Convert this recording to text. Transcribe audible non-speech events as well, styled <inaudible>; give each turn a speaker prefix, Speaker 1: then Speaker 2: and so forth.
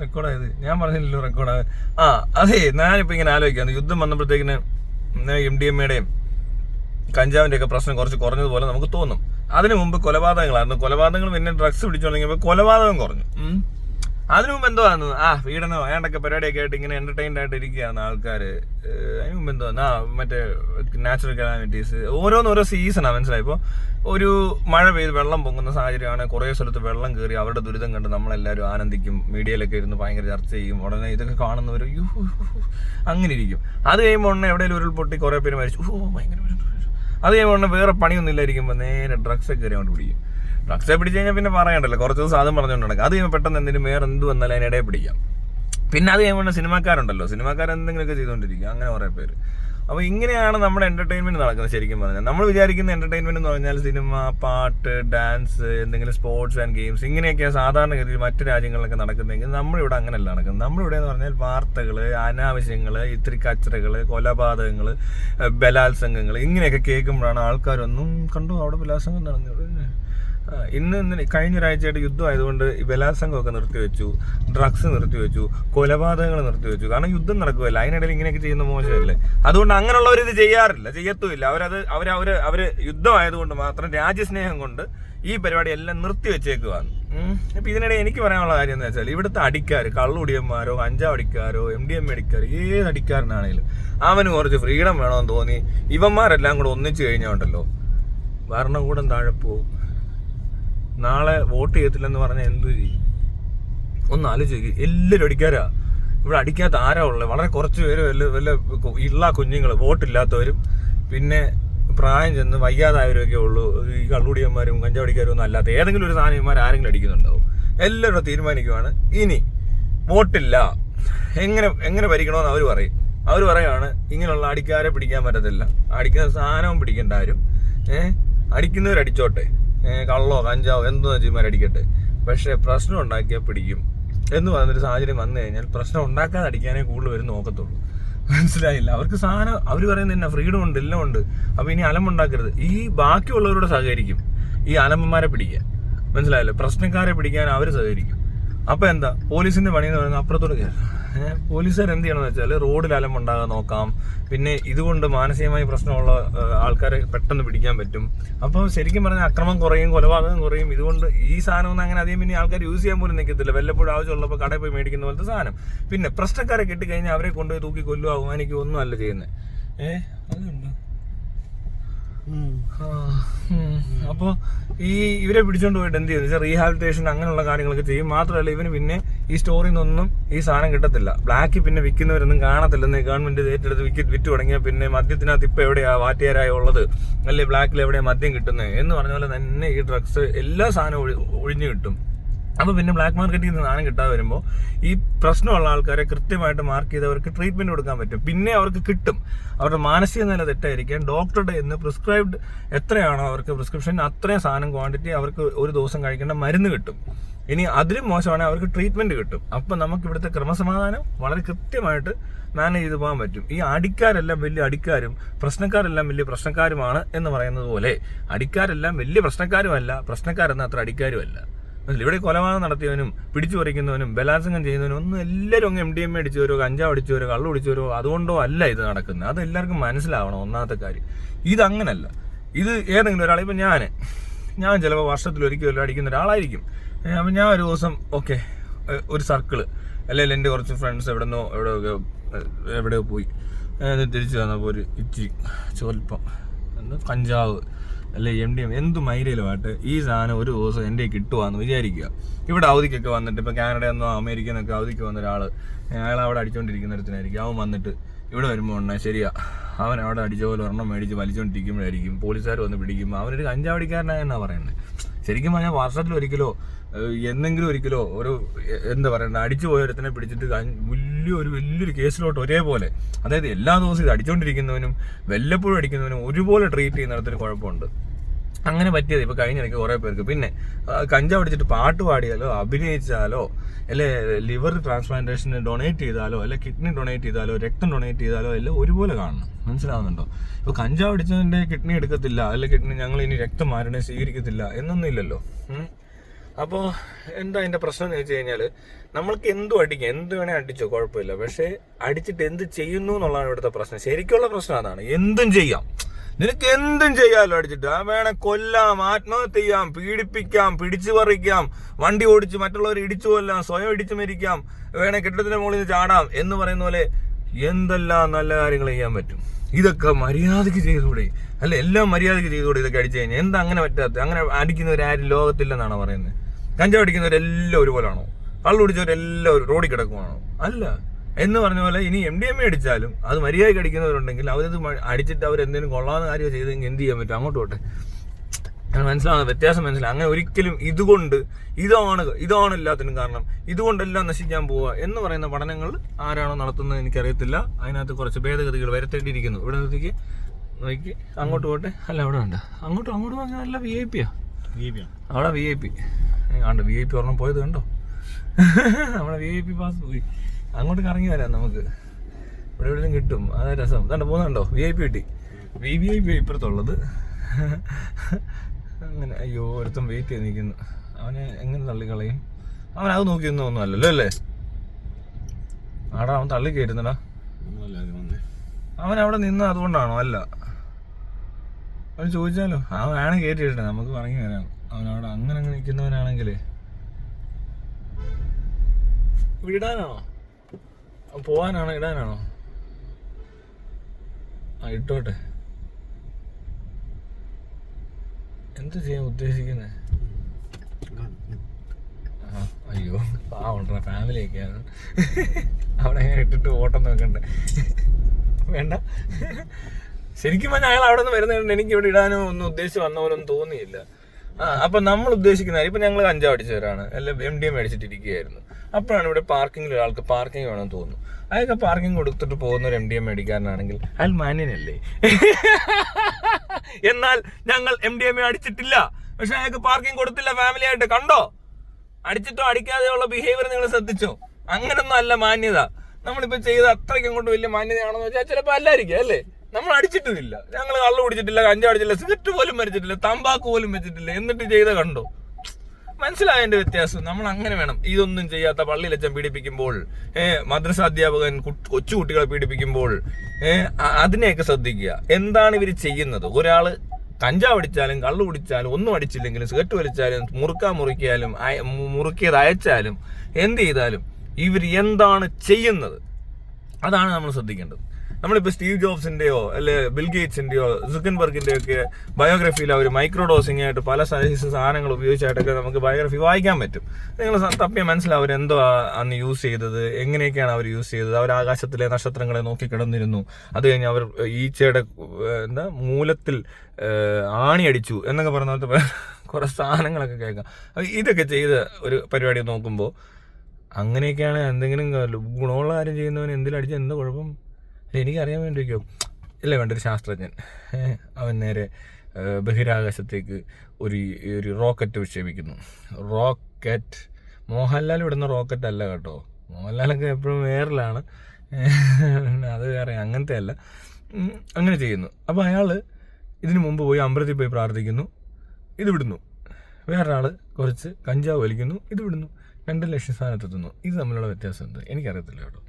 Speaker 1: റെക്കോർഡായത് ഞാൻ പറഞ്ഞില്ലല്ലോ റെക്കോർഡായത് ആ അതെ ഞാനിപ്പോ ഇങ്ങനെ ആലോചിക്കാം യുദ്ധം വന്നപ്പോഴത്തേക്കിന് എം ഡി എം എയുടെയും കഞ്ചാവിന്റെ ഒക്കെ പ്രശ്നം കുറച്ച് കുറഞ്ഞതുപോലെ നമുക്ക് തോന്നും. അതിനു മുമ്പ് കൊലപാതകങ്ങളായിരുന്നു. കൊലപാതകങ്ങൾ പിന്നെ ഡ്രഗ്സ് പിടിച്ചു തുടങ്ങിയപ്പോൾ കൊലപാതകം കുറഞ്ഞു. അതിനു മുമ്പ് എന്തോ ആണ് ആ വീടനോ അയാണ്ടൊക്കെ പരിപാടിയൊക്കെ ആയിട്ട് ഇങ്ങനെ എന്റർടൈൻഡ് ആയിട്ട് ഇരിക്കുകയാണ് ആൾക്കാർ അതിനു മുമ്പ് എന്തോ ആ മറ്റേ നാച്ചുറൽ കലാമിറ്റീസ് ഓരോന്നോരോ സീസണാണ് മനസ്സിലായി? ഇപ്പോൾ ഒരു മഴ പെയ്ത് വെള്ളം പൊങ്ങുന്ന സാഹചര്യമാണ്. കുറേ സ്ഥലത്ത് വെള്ളം കയറി അവരുടെ ദുരിതം കണ്ട് നമ്മളെല്ലാവരും ആനന്ദിക്കും. മീഡിയയിലൊക്കെ ഇരുന്ന് ഭയങ്കര ചർച്ച ചെയ്യും. ഉടനെ ഇതൊക്കെ കാണുന്നവർ യൂ അങ്ങനെ ഇരിക്കും. അത് കഴിയുമ്പോൾ ഉടനെ എവിടെയെങ്കിലും ഉരുൾപൊട്ടി കുറേ പേര് മരിച്ചു. ഓ ഭയങ്കര അത് കഴിയുമ്പോൾ ഉടനെ വേറെ പണിയൊന്നും ഇല്ലായിരിക്കുമ്പോൾ നേരെ ഡ്രഗ്സ് ഒക്കെ കയറി അങ്ങോട്ട് പിടിക്കും. ഡ്രഗ്സെ പിടിച്ചു കഴിഞ്ഞാൽ പിന്നെ പറയണ്ടല്ലോ. കുറച്ച് ദിവസം അതും പറഞ്ഞുകൊണ്ടിരിക്കും അത് പെട്ടെന്ന് എന്തെങ്കിലും വേറെ എന്ത് വന്നാലും അതിനിടയിൽ പിടിക്കാം. പിന്നെ അത് കഴിയുമ്പോൾ സിനിമാക്കാരുണ്ടല്ലോ. സിനിമാക്കാർ എന്തെങ്കിലുമൊക്കെ ചെയ്തുകൊണ്ടിരിക്കും അങ്ങനെ കുറേ പേര്. അപ്പോൾ ഇങ്ങനെയാണ് നമ്മുടെ എന്റർടൈൻമെന്റ് നടക്കുന്നത് ശരിക്കും പറഞ്ഞാൽ. നമ്മൾ വിചാരിക്കുന്ന എന്റർടൈൻമെന്റ് എന്ന് പറഞ്ഞാൽ സിനിമ പാട്ട് ഡാൻസ് എന്തെങ്കിലും സ്പോർട്സ് ആൻഡ് ഗെയിംസ് ഇങ്ങനെയൊക്കെയാണ് സാധാരണഗതിയിൽ മറ്റു രാജ്യങ്ങളിലൊക്കെ നടക്കുന്നതെങ്കിൽ നമ്മളിവിടെ അങ്ങനെയല്ല നടക്കുന്നത്. നമ്മളിവിടെ എന്ന് പറഞ്ഞാൽ വാർത്തകൾ അനാവശ്യങ്ങൾ ഇത്തിരി കച്ചറകൾ കൊലപാതകങ്ങൾ ബലാത്സംഗങ്ങൾ ഇങ്ങനെയൊക്കെ കേൾക്കുമ്പോഴാണ് ആൾക്കാരൊന്നും കണ്ടു അവിടെ ബലാത്സംഗം നടന്നത്? ആ, ഇന്ന് ഇന്ന് കഴിഞ്ഞ ഒരാഴ്ചയായിട്ട് യുദ്ധം ആയതുകൊണ്ട് ബലാത്സംഗമൊക്കെ നിർത്തിവെച്ചു ഡ്രഗ്സ് നിർത്തിവെച്ചു കൊലപാതകങ്ങൾ നിർത്തിവെച്ചു. കാരണം യുദ്ധം നടക്കുമല്ലോ അതിനിടയിൽ ഇങ്ങനെയൊക്കെ ചെയ്യുന്ന മോശമല്ലേ? അതുകൊണ്ട് അങ്ങനെയുള്ളവർ ഇത് ചെയ്യാറില്ല ചെയ്യത്തുമില്ല. അവരത് അവർ അവർ അവർ യുദ്ധമായതുകൊണ്ട് മാത്രം രാജ്യസ്നേഹം കൊണ്ട് ഈ പരിപാടി എല്ലാം നിർത്തിവെച്ചേക്കുവാണ് അപ്പൊ ഇതിനിടെ എനിക്ക് പറയാനുള്ള കാര്യം എന്താ വെച്ചാൽ ഇവിടുത്തെ അടിക്കാർ കള്ളുടിയന്മാരോ അഞ്ചാവടിക്കാരോ എം ഡി എം അടിക്കാർ ഏത് അടിക്കാരനാണെങ്കിലും അവന് കുറച്ച് ഫ്രീഡം വേണമെന്ന് തോന്നി. ഇവന്മാരെല്ലാം കൂടെ ഒന്നിച്ചു കഴിഞ്ഞുണ്ടല്ലോ ഭരണകൂടം താഴെ പോവും നാളെ വോട്ട് ചെയ്യത്തില്ലെന്ന് പറഞ്ഞാൽ എന്തു ചെയ്യും? ഒന്ന് ആലോചിക്കുക എല്ലാവരും അടിക്കാരാ. ഇവിടെ അടിക്കാത്ത ആരാ ഉള്ളത് വളരെ കുറച്ച് പേര് വല്ല വല്ല ഉള്ള കുഞ്ഞുങ്ങൾ വോട്ടില്ലാത്തവരും പിന്നെ പ്രായം ചെന്ന് വയ്യാതായവരൊക്കെ ഉള്ളൂ. ഈ കള്ളുടിയന്മാരും കഞ്ചാവടിക്കാരും ഒന്നും അല്ലാത്ത ഏതെങ്കിലും ഒരു സാധനന്മാർ ആരെങ്കിലും അടിക്കുന്നുണ്ടാവും. എല്ലാവരും തീരുമാനിക്കുവാണ്. ഇനി വോട്ടില്ല. എങ്ങനെ എങ്ങനെ ഭരിക്കണമെന്ന് അവർ പറയും. അവർ പറയുകയാണ് ഇങ്ങനെയുള്ള അടിക്കാരെ പിടിക്കാൻ പറ്റത്തില്ല. അടിക്കുന്ന സാധനവും പിടിക്കേണ്ട ആരും ഏഹ് ഏഹ് കള്ളോ കഞ്ചാവോ എന്തോ അടിക്കട്ടെ പക്ഷെ പ്രശ്നം ഉണ്ടാക്കിയാൽ പിടിക്കും. എന്ന് പറയുന്നൊരു സാഹചര്യം വന്നു കഴിഞ്ഞാൽ പ്രശ്നം ഉണ്ടാക്കാതെ അടിക്കാനേ കൂടുതൽ വരും നോക്കത്തുള്ളൂ. മനസ്സിലായില്ല. അവർക്ക് സാധനം അവർ പറയുന്നത് എന്നാ ഫ്രീഡം ഉണ്ട് എല്ലാം ഉണ്ട്. അപ്പൊ ഇനി അലമ്പുണ്ടാക്കരുത് ഈ ബാക്കിയുള്ളവരോട് സഹകരിക്കും. ഈ അലമ്പന്മാരെ പിടിക്കാൻ. മനസ്സിലായില്ല? പ്രശ്നക്കാരെ പിടിക്കാൻ അവർ സഹകരിക്കും. അപ്പൊ എന്താ? പോലീസിന്റെ പണി എന്ന് പറയുന്നത് അപ്പുറത്തോട് കയറും പോലീസുകാർ എന്ത് ചെയ്യണമെന്ന് വെച്ചാൽ റോഡിൽ അലമ്പുണ്ടാകാൻ നോക്കാം. പിന്നെ ഇതുകൊണ്ട് മാനസികമായി പ്രശ്നമുള്ള ആൾക്കാരെ പെട്ടെന്ന് പിടിക്കാൻ പറ്റും. അപ്പോൾ ശരിക്കും പറഞ്ഞാൽ അക്രമം കുറയും കൊലപാതകം കുറയും. ഇതുകൊണ്ട് ഈ സാധനം ഒന്നും അങ്ങനെ അധികം പിന്നെ ആൾക്കാർ യൂസ് ചെയ്യാൻ പോലും നിൽക്കത്തില്ല. വല്ലപ്പോഴും ആവശ്യമുള്ളപ്പോൾ കടയിൽ പോയി മേടിക്കുന്ന പോലത്തെ സാധനം. പിന്നെ പ്രശ്നക്കാരെ കിട്ടിക്കഴിഞ്ഞാൽ അവരെ കൊണ്ടുപോയി തൂക്കി കൊല്ലുക അവമാനിക്കുക ഒന്നും അല്ല ചെയ്യുന്നത്. ഏഹ് അതുണ്ട്. അപ്പൊ ഈ ഇവരെ പിടിച്ചോണ്ട് പോയിട്ട് എന്ത് ചെയ്യുന്നു റീഹാബിലിറ്റേഷൻ അങ്ങനെയുള്ള കാര്യങ്ങളൊക്കെ ചെയ്യും. മാത്രമല്ല ഇവന് പിന്നെ ഈ സ്റ്റോറിൽ നിന്നൊന്നും ഈ സാധനം കിട്ടത്തില്ല. ബ്ലാക്കിൽ പിന്നെ വിൽക്കുന്നവരൊന്നും കാണത്തില്ലെന്ന് ഗവൺമെന്റ് ഏറ്റെടുത്ത് വിൽക്കി വിറ്റ് തുടങ്ങിയ പിന്നെ മദ്യത്തിനകത്ത് ഇപ്പൊ എവിടെയാ വാറ്റുകാരായ ഉള്ളത്? അല്ലെ ബ്ലാക്കിൽ എവിടെയാ മദ്യം കിട്ടുന്നത് എന്ന് പറഞ്ഞ പോലെ തന്നെ ഈ ഡ്രഗ്സ് എല്ലാ സാധനവും ഒഴി- ഒഴിഞ്ഞു കിട്ടും. അപ്പൊ പിന്നെ ബ്ലാക്ക് മാർക്കറ്റിൽ നിന്ന് സാധനം കിട്ടാതെ വരുമ്പോൾ ഈ പ്രശ്നമുള്ള ആൾക്കാരെ കൃത്യമായിട്ട് മാർക്ക് ചെയ്ത് അവർക്ക് ട്രീറ്റ്മെന്റ് കൊടുക്കാൻ പറ്റും. പിന്നെ അവർക്ക് കിട്ടും. അവരുടെ മാനസിക നില തെറ്റായിരിക്കാൻ ഡോക്ടറുടെ എന്ന് പ്രിസ്ക്രൈബ്ഡ് എത്രയാണോ അവർക്ക് പ്രിസ്ക്രിപ്ഷൻ അത്രയും സാധനം ക്വാണ്ടിറ്റി അവർക്ക് ഒരു ദിവസം കഴിക്കേണ്ട മരുന്ന് കിട്ടും. ഇനി അതിലും മോശമാണെങ്കിൽ അവർക്ക് ട്രീറ്റ്മെന്റ് കിട്ടും. അപ്പൊ നമുക്ക് ഇവിടുത്തെ ക്രമസമാധാനം വളരെ കൃത്യമായിട്ട് മാനേജ് ചെയ്ത് പോകാൻ പറ്റും. ഈ അടിക്കാരെല്ലാം വലിയ അടിക്കാരും പ്രശ്നക്കാരെല്ലാം വലിയ പ്രശ്നക്കാരുമാണ് എന്ന് പറയുന്നത് പോലെ അടിക്കാരെല്ലാം വലിയ പ്രശ്നക്കാരുമല്ല പ്രശ്നക്കാരെന്ന അത്ര അടിക്കാരുമല്ല? ഇവിടെ കൊലപാതകം നടത്തിയവനും പിടിച്ചു പറിക്കുന്നവനും ബലാത്സംഗം ചെയ്യുന്നവനും ഒന്നും എല്ലാവരും അങ്ങ് എം ഡി എം എ അടിച്ചവരോ കഞ്ചാവ് അടിച്ചവരോ കള്ളു അടിച്ചവരോ അതുകൊണ്ടോ അല്ല ഇത് നടക്കുന്നത്. അത് എല്ലാവർക്കും മനസ്സിലാവണം ഒന്നാമത്തെ കാര്യം. ഇതങ്ങനല്ല ഇത് ഏതെങ്കിലും ഒരാൾ ഇപ്പം ഞാൻ ഞാൻ ചിലപ്പോൾ വർഷത്തിൽ ഒരിക്കലും അടിക്കുന്ന ഒരാളായിരിക്കും. അപ്പം ഞാൻ ഒരു ദിവസം ഓക്കെ ഒരു സർക്കിൾ അല്ലെങ്കിൽ എന്റെ കുറച്ച് ഫ്രണ്ട്സ് എവിടെന്നോ എവിടെയോ എവിടെയോ പോയി. തിരിച്ചു വന്നപ്പോൾ ഒരു ഇച്ചിരി ചോൽപ്പം എന്താ കഞ്ചാവ് അല്ലെ എം ഡി എം എന്ത് മൈരയിലുമായിട്ട് ഈ സാധനം ഒരു ദിവസം എന്റെ കിട്ടുവാന്ന് വിചാരിക്കുക. ഇവിടെ അവധിക്കൊക്കെ വന്നിട്ട് ഇപ്പോൾ കാനഡ എന്നോ അമേരിക്ക എന്നൊക്കെ അവധിക്ക് വന്ന ഒരാൾ അയാൾ അവിടെ അടിച്ചുകൊണ്ടിരിക്കുന്ന ഒരുത്തനായിരിക്കും. അവൻ വന്നിട്ട് ഇവിടെ വരുമ്പോൾ ഉണ്ണ ശരിയാ. അവൻ അവിടെ അടിച്ച പോലെ ഒരെണ്ണം മേടിച്ച് വലിച്ചുകൊണ്ടിരിക്കുമ്പോഴായിരിക്കും പോലീസുകാർ വന്ന് പിടിക്കും അവനൊരു കഞ്ചാവടിക്കാരനായെന്നാ പറയുന്നത് ശരിക്കും പറഞ്ഞാൽ വർഷത്തിൽ ഒരിക്കലോ എന്നെങ്കിലും ഒരിക്കലോ ഒരു എന്താ പറയണ്ട അടിച്ചു പോയ ഒരുത്തനെ പിടിച്ചിട്ട് വലിയൊരു വലിയൊരു കേസിലോട്ട് ഒരേപോലെ. അതായത് എല്ലാ ദിവസവും ഇത് അടിച്ചുകൊണ്ടിരിക്കുന്നവനും വല്ലപ്പോഴും അടിക്കുന്നവനും ഒരുപോലെ ട്രീറ്റ് ചെയ്യുന്നിടത്തൊരു കുഴപ്പമുണ്ട്. അങ്ങനെ പറ്റിയത് ഇപ്പൊ കഴിഞ്ഞിടയ്ക്ക് കുറെ പേർക്ക്. പിന്നെ കഞ്ചാവ് അടിച്ചിട്ട് പാട്ട് പാടിയാലോ അഭിനയിച്ചാലോ അല്ലെ ലിവർ ട്രാൻസ്പ്ലാന്റേഷന് ഡൊണേറ്റ് ചെയ്താലോ അല്ലെ കിഡ്നി ഡൊണേറ്റ് ചെയ്താലോ രക്തം ഡൊണേറ്റ് ചെയ്താലോ എല്ലാം ഒരുപോലെ കാണണം. മനസ്സിലാവുന്നുണ്ടോ? ഇപ്പൊ കഞ്ചാവ് അടിച്ചതിന്റെ കിഡ്നി എടുക്കത്തില്ല അല്ലെ കിഡ്നി ഞങ്ങൾ ഇനി രക്തം ആരുടെ സ്വീകരിക്കത്തില്ല എന്നൊന്നും ഇല്ലല്ലോ. അപ്പോ എന്താ അതിന്റെ പ്രശ്നം എന്ന് വെച്ച് കഴിഞ്ഞാൽ നമ്മൾക്ക് എന്തും അടിക്കാം എന്ത് വേണേ അടിച്ചോ കുഴപ്പമില്ല. പക്ഷേ അടിച്ചിട്ട് എന്ത് ചെയ്യുന്നു എന്നുള്ളതാണ് ഇവിടുത്തെ പ്രശ്നം. ശരിക്കുള്ള പ്രശ്നം അതാണ്. എന്തും ചെയ്യാം. നിനക്ക് എന്തും ചെയ്യാമല്ലോ അടിച്ചിട്ട്. ആ വേണേ കൊല്ലാം ആത്മഹത്യ ചെയ്യാം പീഡിപ്പിക്കാം പിടിച്ചു പറിക്കാം വണ്ടി ഓടിച്ച് മറ്റുള്ളവർ ഇടിച്ചു കൊല്ലാം സ്വയം ഇടിച്ചു മരിക്കാം വേണേ കെട്ടിടത്തിന്റെ മുകളിൽ നിന്ന് ചാടാം എന്ന് പറയുന്ന പോലെ എന്തെല്ലാം നല്ല കാര്യങ്ങൾ ചെയ്യാൻ പറ്റും. ഇതൊക്കെ മര്യാദയ്ക്ക് ചെയ്തുകൂടെ? അല്ല? എല്ലാം മര്യാദയ്ക്ക് ചെയ്തുകൂടെ ഇതൊക്കെ അടിച്ചു കഴിഞ്ഞാൽ? എന്താ അങ്ങനെ പറ്റാത്ത അങ്ങനെ അടിക്കുന്നവരാരും ലോകത്തില്ലെന്നാണ് പറയുന്നത്? കഞ്ചാവ് അടിക്കുന്നവരെല്ലാം ഒരുപോലാണോ? കള്ളു കുടിച്ചവരെല്ലാം ഒരു റോഡിൽ കിടക്കുവാണോ? അല്ല. എന്ന് പറഞ്ഞ പോലെ ഇനി എം ഡി എം എ അടിച്ചാലും അത് മര്യാദയ്ക്ക് അടിക്കുന്നവരുണ്ടെങ്കിൽ അവരത് അടിച്ചിട്ട് അവർ എന്തെങ്കിലും കൊള്ളാവുന്ന കാര്യം ചെയ്തെങ്കിൽ എന്ത് ചെയ്യാൻ പറ്റും? അങ്ങോട്ട് പോട്ടെ. മനസ്സിലാവുന്ന വ്യത്യാസം മനസ്സിലാവും അങ്ങനെ ഒരിക്കലും ഇതുകൊണ്ട് ഇതാണ് ഇതാണ് എല്ലാത്തിനും കാരണം. ഇതുകൊണ്ടെല്ലാം നശിക്കാൻ പോവുക എന്ന് പറയുന്ന പഠനങ്ങൾ ആരാണോ നടത്തുന്നത് എനിക്കറിയത്തില്ല. അതിനകത്ത് കുറച്ച് ഭേദഗതികൾ വരുത്തേണ്ടിയിരിക്കുന്നു. ഇവിടെ നിർത്തിക്ക് നോക്കി. അങ്ങോട്ട് പോട്ടെ. അല്ല അവിടെ ഉണ്ട് അങ്ങോട്ട് അങ്ങോട്ട് പറഞ്ഞാൽ നല്ല വി ഐ പിയാ അവിടെ വി ഐ പി ആണ്ട് വി ഐ പി ഒരെണ്ണം പോയത് കണ്ടോ? നമ്മുടെ വി ഐ പി പാസ് പോയി. അങ്ങോട്ട് കറങ്ങി വരാം നമുക്ക്. ഇവിടെ എവിടെയും കിട്ടും. അതാ രസം. കണ്ടോ പോകുന്നുണ്ടോ വി ഐ പി കിട്ടി. വി വി ഐ പി ഇപ്പുറത്തുള്ളത്. അങ്ങനെ അയ്യോ ഒരുത്തം വെയിറ്റ് ചെയ്ത് നിൽക്കുന്നു അവനെ എങ്ങനെ തള്ളിക്കളയും? അവൻ അത് നോക്കിയൊന്നും ഒന്നും അല്ലല്ലോ അല്ലേ? ആടാ അവൻ തള്ളി കയറ്റുന്നടാ. അവൻ അവിടെ നിന്ന് അതുകൊണ്ടാണോ? അല്ല. അവൻ ചോദിച്ചാലോ? അവനാണ് കയറ്റിയിട്ടേ നമുക്ക് പറഞ്ഞു വരാം. അവനവിടെ അങ്ങനെ അങ്ങ് നിൽക്കുന്നവനാണെങ്കിലേ. അവൻ പോവാനാണോ ഇടാനാണോ? ആ ഇട്ടോട്ടെ. എന്ത് ചെയ്യാൻ ഉദ്ദേശിക്കുന്നത് അയ്യോ പാവണ്ട ഫാമിലി ഫാമിലിയൊക്കെയാണ് അവിടെ അങ്ങനെ ഇട്ടിട്ട് ഓട്ടം നോക്കണ്ടേ? വേണ്ട. ശരിക്കും പറഞ്ഞാൽ അയാൾ അവിടെ നിന്ന് വരുന്നുണ്ട് എനിക്ക് ഇവിടെ ഇടാനോ ഒന്നും ഉദ്ദേശിച്ച് വന്ന പോലെ ഒന്നും തോന്നിയില്ല. അപ്പൊ നമ്മൾ ഉദ്ദേശിക്കുന്ന ഇപ്പൊ ഞങ്ങൾ കഞ്ചാവ് അടിച്ചവരാണ്. അല്ല എം ഡി എം മേടിച്ചിട്ടിരിക്കുകയായിരുന്നു. അപ്പോഴാണ് ഇവിടെ പാർക്കിംഗിൽ ഒരാൾക്ക് പാർക്കിംഗ് വേണമെന്ന് തോന്നുന്നു. അയാൾക്ക് പാർക്കിംഗ് കൊടുത്തിട്ട് പോകുന്ന ഒരു എം ഡി എം മേടിക്കാരനാണെങ്കിൽ അയാൾ മാന്യനല്ലേ? <laughs> എന്നാൽ ഞങ്ങൾ എം ഡി എം എ അടിച്ചിട്ടില്ല. പക്ഷെ അയാൾക്ക് പാർക്കിംഗ് കൊടുത്തില്ല ഫാമിലി ആയിട്ട്. കണ്ടോ? അടിച്ചിട്ടോ അടിക്കാതെയുള്ള ബിഹേവിയർ നിങ്ങൾ ശ്രദ്ധിച്ചോ? അങ്ങനൊന്നും അല്ല മാന്യത. നമ്മളിപ്പോ ചെയ്ത അത്രയ്ക്ക് അങ്ങോട്ട് വലിയ മാന്യതയാണെന്ന് വെച്ചാൽ ചിലപ്പോൾ അല്ലായിരിക്കും അല്ലേ? നമ്മൾ അടിച്ചിട്ടില്ല. ഞങ്ങൾ കള്ളു കുടിച്ചിട്ടില്ല കഞ്ചാ അടിച്ചില്ല സിഗരറ്റ് പോലും മരിച്ചിട്ടില്ല തമ്പാക്ക് പോലും വെച്ചിട്ടില്ല എന്നിട്ട് ചെയ്ത കണ്ടോ? മനസ്സിലായതിന്റെ വ്യത്യാസം. നമ്മൾ അങ്ങനെ വേണം. ഇതൊന്നും ചെയ്യാത്ത പള്ളിയിലച്ചൻ പീഡിപ്പിക്കുമ്പോൾ ഏഹ് മദ്രസ അധ്യാപകൻ കൊച്ചുകുട്ടികളെ പീഡിപ്പിക്കുമ്പോൾ അ- അതിനെയൊക്കെ ശ്രദ്ധിക്കുക. എന്താണ് ഇവർ ചെയ്യുന്നത്? ഒരാൾ കഞ്ചാവ് അടിച്ചാലും കള്ളു കുടിച്ചാലും ഒന്നും അടിച്ചില്ലെങ്കിലും സിഗരറ്റ് വലിച്ചാലും മുറുക്കാൻ മുറുക്കിയാലും മുറുക്കിയത് അയച്ചാലും എന്ത് ചെയ്താലും ഇവർ എന്താണ് ചെയ്യുന്നത്? അതാണ് നമ്മൾ ശ്രദ്ധിക്കേണ്ടത്. നമ്മളിപ്പോൾ സ്റ്റീവ് ജോബ്സിന്റെയോ അല്ലെ ബിൽ ഗേറ്റ്സിന്റെയോ സുക്കൻബർഗിന്റെയോ ഒക്കെ ബയോഗ്രഫിയിൽ അവർ മൈക്രോ ഡോസിംഗ് ആയിട്ട് പല സൈസ് സാധനങ്ങൾ ഉപയോഗിച്ചായിട്ടൊക്കെ നമുക്ക് ബയോഗ്രഫി വായിക്കാൻ പറ്റും. നിങ്ങൾ തപ്പിയ മനസ്സിലാവും അവരെന്തോ അന്ന് യൂസ് ചെയ്തത് എങ്ങനെയൊക്കെയാണ് അവർ യൂസ് ചെയ്തത്? അവർ ആകാശത്തിലെ നക്ഷത്രങ്ങളെ നോക്കി കിടന്നിരുന്നു. അത് കഴിഞ്ഞ് അവർ ഈച്ചയുടെ എന്താ മൂലത്തിൽ ആണിയടിച്ചു എന്നൊക്കെ പറഞ്ഞ കുറെ സാധനങ്ങളൊക്കെ കേൾക്കാം. ഇതൊക്കെ ചെയ്ത ഒരു പരിപാടി നോക്കുമ്പോൾ അങ്ങനെയൊക്കെയാണ് എന്തെങ്കിലും ഗുണമുള്ള കാര്യം ചെയ്യുന്നവന് എന്തിലടിച്ച് എന്ത് കുഴപ്പം? എനിക്കറിയാൻ വേണ്ടിയിരിക്കോ ഇല്ല വേണ്ട ഒരു ശാസ്ത്രജ്ഞൻ. അവൻ നേരെ ബഹിരാകാശത്തേക്ക് ഒരു ഒരു റോക്കറ്റ് വിക്ഷേപിക്കുന്നു. റോക്കറ്റ് മോഹൻലാൽ വിടുന്ന റോക്കറ്റ് അല്ല കേട്ടോ. മോഹൻലാലൊക്കെ എപ്പോഴും വേറിലാണ്. അത് വേറെ അങ്ങനത്തെ അല്ല. അങ്ങനെ ചെയ്യുന്നു. അപ്പോൾ അയാൾ ഇതിനു മുമ്പ് പോയി അമ്പലത്തിൽ പോയി പ്രാർത്ഥിക്കുന്നു. ഇത് വിടുന്നു. വേറൊരാൾ കുറച്ച് കഞ്ചാവ് വലിക്കുന്നു. ഇത് വിടുന്നു. രണ്ട് ലക്ഷ്യസ്ഥാനത്തെത്തുന്നു ഇത് തമ്മിലുള്ള വ്യത്യാസം എന്ത്? എനിക്കറിയത്തില്ല കേട്ടോ.